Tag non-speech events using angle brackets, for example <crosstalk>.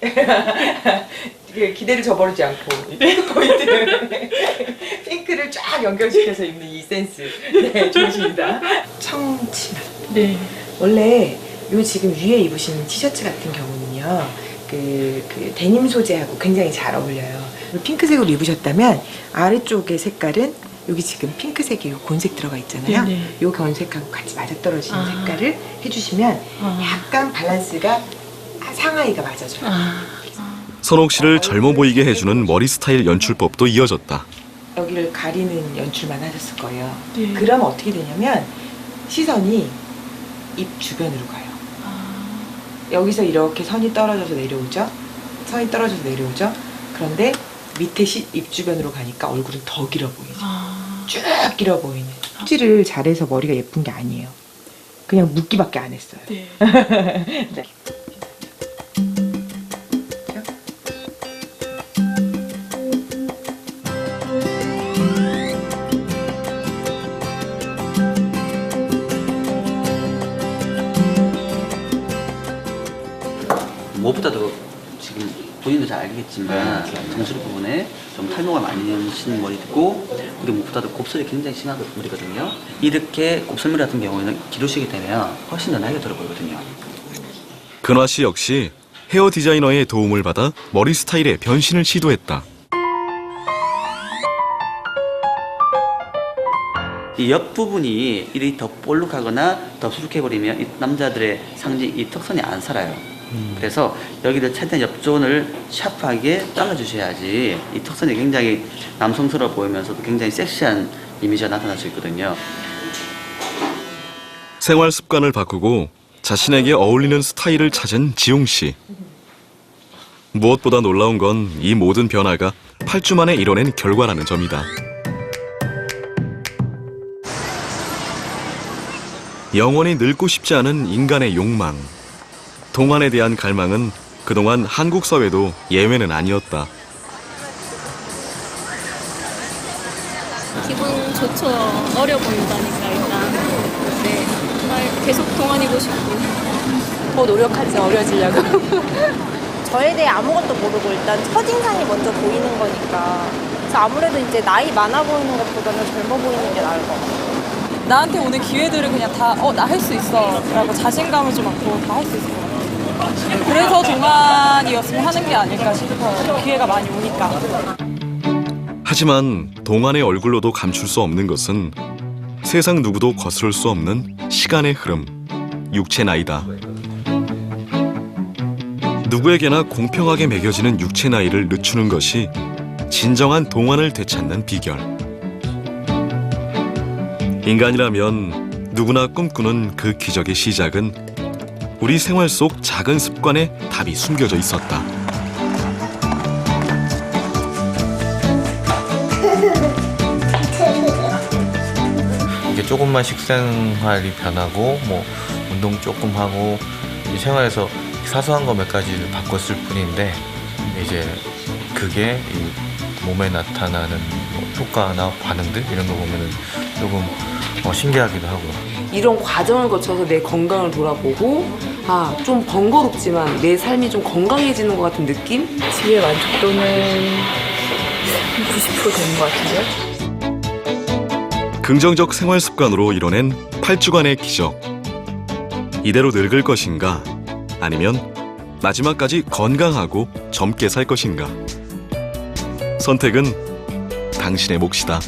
<laughs> 이게 기대를 저버리지 않고 이 핑크 포인트를 핑크를 쫙 연결시켜서 입는 이 센스 네 좋으십니다 청치마 네. 원래 요 지금 위에 입으신 티셔츠 같은 경우는요 그, 그 데님 소재하고 굉장히 잘 어울려요 핑크색으로 입으셨다면 아래쪽의 색깔은 여기 지금 핑크색이 요 곤색 들어가 있잖아요 네네. 요 곤색하고 같이 맞아떨어지는 아. 색깔을 해주시면 아. 약간 밸런스가 상하이가 맞아줘요 아. 선옥 씨를 젊어 보이게 해주는 머리 스타일 연출법도 이어졌다. 여기를 가리는 연출만 하셨을 거예요. 네. 그럼 어떻게 되냐면 시선이 입 주변으로 가요. 아. 여기서 이렇게 선이 떨어져서 내려오죠. 선이 떨어져서 내려오죠. 그런데 밑에 시, 입 주변으로 가니까 얼굴은 더 길어 보이죠. 아. 쭉 길어 보이는. 휴지를 잘해서 머리가 예쁜 게 아니에요. 그냥 묶기밖에 안 했어요. 네. <laughs> 무엇보다도 지금 본인도 잘 알겠지만 정수리 부분에 좀 탈모가 많이 심는 머리고 그리고 무엇보다도 곱슬이 굉장히 심한 머리거든요. 이렇게 곱슬머리 같은 경우에는 기르시게 되면 훨씬 더 나이가 들어 보이거든요. 근화 씨 역시 헤어 디자이너의 도움을 받아 머리 스타일의 변신을 시도했다. 이 옆부분이 이리 더 볼록하거나 더 수룩해버리면 이 남자들의 상징 이 턱선이 안 살아요. 그래서 여기를 최대한 옆존을 샤프하게 잘라주셔야지 이 턱선이 굉장히 남성스러워 보이면서도 굉장히 섹시한 이미지가 나타날 수 있거든요. 생활 습관을 바꾸고 자신에게 어울리는 스타일을 찾은 지용 씨. 무엇보다 놀라운 건 이 모든 변화가 8주 만에 이뤄낸 결과라는 점이다. 영원히 늙고 싶지 않은 인간의 욕망. 동안에 대한 갈망은 그동안 한국 사회도 예외는 아니었다. 기분 좋죠. 어려 보인다니까 일단. 네. 정말 계속 동안이고 싶고. 더 노력하지 어려지려고. <laughs> 저에 대해 아무것도 모르고 일단 첫인상이 먼저 보이는 거니까. 그래서 아무래도 이제 나이 많아 보이는 것보다는 젊어 보이는 게 나을 것 같아요. 나한테 오는 기회들을 그냥 다, 어, 나 할 수 있어. 라고 자신감을 좀 갖고 다 할 수 있을 것 같아요. 그래서 동안이었으면 하는 게 아닐까 싶어요. 기회가 많이 오니까. 하지만 동안의 얼굴로도 감출 수 없는 것은 세상 누구도 거스를 수 없는 시간의 흐름, 육체 나이다. 누구에게나 공평하게 매겨지는 육체 나이를 늦추는 것이 진정한 동안을 되찾는 비결. 인간이라면 누구나 꿈꾸는 그 기적의 시작은 우리 생활 속 작은 습관에 답이 숨겨져 있었다. 이게 조금만 식생활이 변하고 뭐 운동 조금 하고 이 생활에서 사소한 거 몇 가지를 바꿨을 뿐인데 이제 그게 이 몸에 나타나는 뭐 효과나 반응들 이런 거 보면은 조금 어, 신기하기도 하고요. 이런 과정을 거쳐서 내 건강을 돌아보고 아 좀 번거롭지만 내 삶이 좀 건강해지는 것 같은 느낌? 지의 만족도는 90% 되는 것 같은데요? 긍정적 생활 습관으로 이뤄낸 8주간의 기적. 이대로 늙을 것인가? 아니면 마지막까지 건강하고 젊게 살 것인가? 선택은 당신의 몫이다.